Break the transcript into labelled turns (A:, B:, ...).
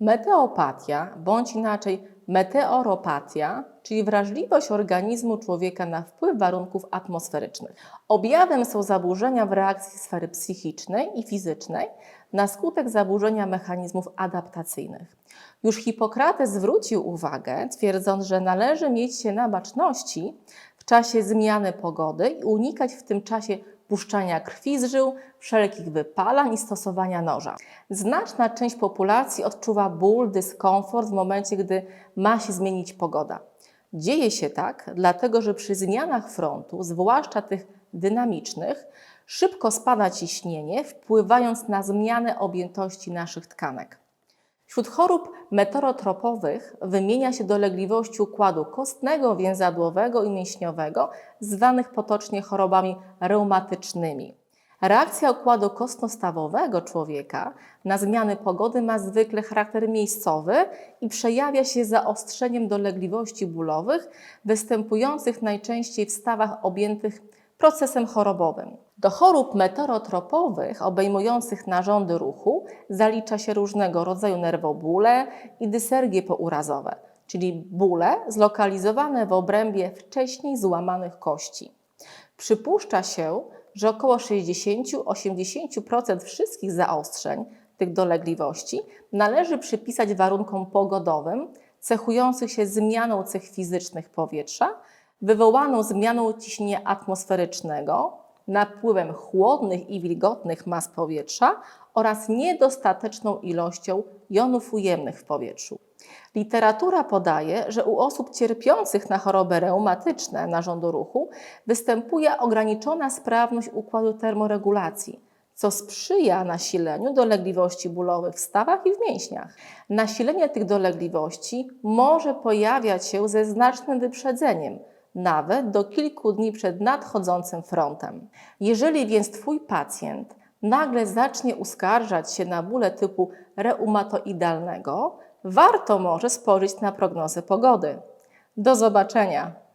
A: Meteopatia, bądź inaczej meteoropatia, czyli wrażliwość organizmu człowieka na wpływ warunków atmosferycznych. Objawem są zaburzenia w reakcji sfery psychicznej i fizycznej na skutek zaburzenia mechanizmów adaptacyjnych. Już Hipokrates zwrócił uwagę, twierdząc, że należy mieć się na baczności w czasie zmiany pogody i unikać w tym czasie puszczania krwi z żył, wszelkich wypalań i stosowania noża. Znaczna część populacji odczuwa ból, dyskomfort w momencie, gdy ma się zmienić pogoda. Dzieje się tak, dlatego że przy zmianach frontu, zwłaszcza tych dynamicznych, szybko spada ciśnienie, wpływając na zmianę objętości naszych tkanek. Wśród chorób meteorotropowych wymienia się dolegliwości układu kostnego, więzadłowego i mięśniowego, zwanych potocznie chorobami reumatycznymi. Reakcja układu kostno-stawowego człowieka na zmiany pogody ma zwykle charakter miejscowy i przejawia się zaostrzeniem dolegliwości bólowych, występujących najczęściej w stawach objętych procesem chorobowym. Do chorób meteorotropowych obejmujących narządy ruchu zalicza się różnego rodzaju nerwobóle i dysergie pourazowe, czyli bóle zlokalizowane w obrębie wcześniej złamanych kości. Przypuszcza się, że około 60-80% wszystkich zaostrzeń tych dolegliwości należy przypisać warunkom pogodowym, cechujących się zmianą cech fizycznych powietrza, wywołaną zmianą ciśnienia atmosferycznego, napływem chłodnych i wilgotnych mas powietrza oraz niedostateczną ilością jonów ujemnych w powietrzu. Literatura podaje, że u osób cierpiących na choroby reumatyczne narządu ruchu występuje ograniczona sprawność układu termoregulacji, co sprzyja nasileniu dolegliwości bólowych w stawach i w mięśniach. Nasilenie tych dolegliwości może pojawiać się ze znacznym wyprzedzeniem, nawet do kilku dni przed nadchodzącym frontem. Jeżeli więc Twój pacjent nagle zacznie uskarżać się na bóle typu reumatoidalnego, warto może spojrzeć na prognozę pogody. Do zobaczenia!